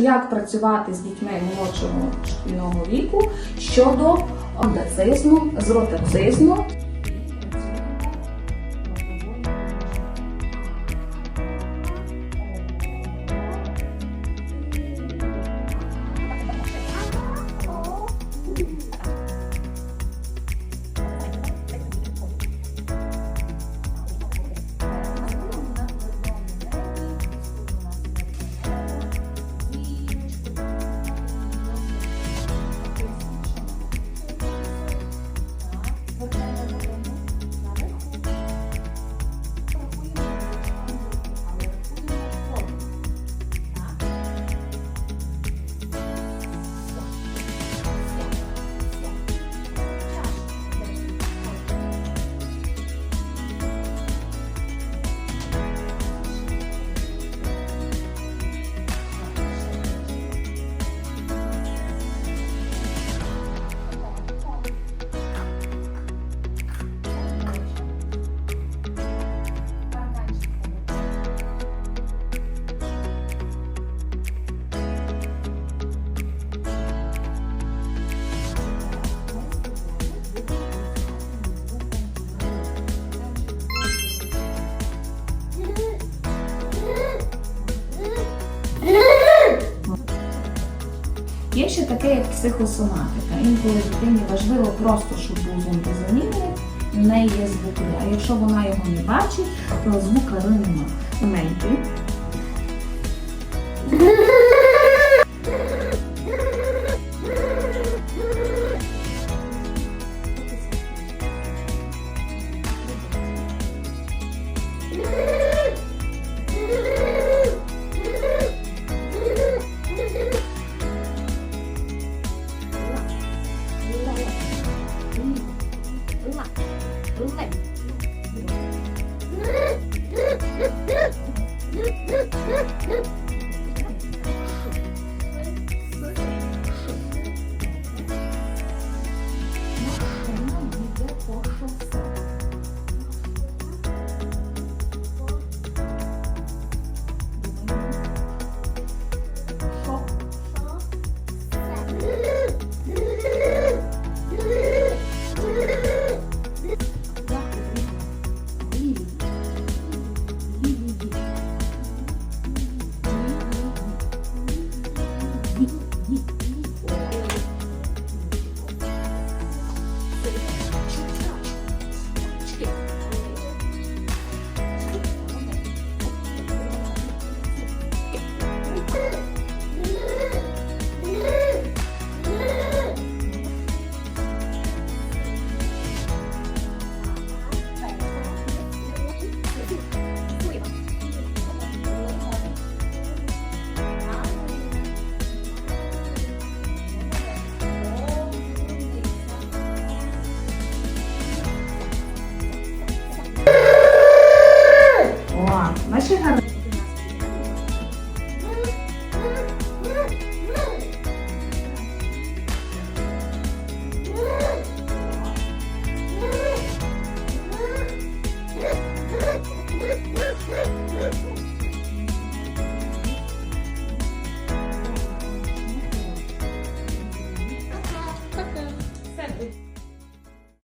Як працювати з дітьми молодшого шкільного віку щодо ондацизму, з ротацизму. Є ще таке, як психосоматика. Інколи дитині важливо просто, щоб був звук в неї є звук. А якщо вона його не бачить, то звука «р» нема. Маленький. Hoşçakalın.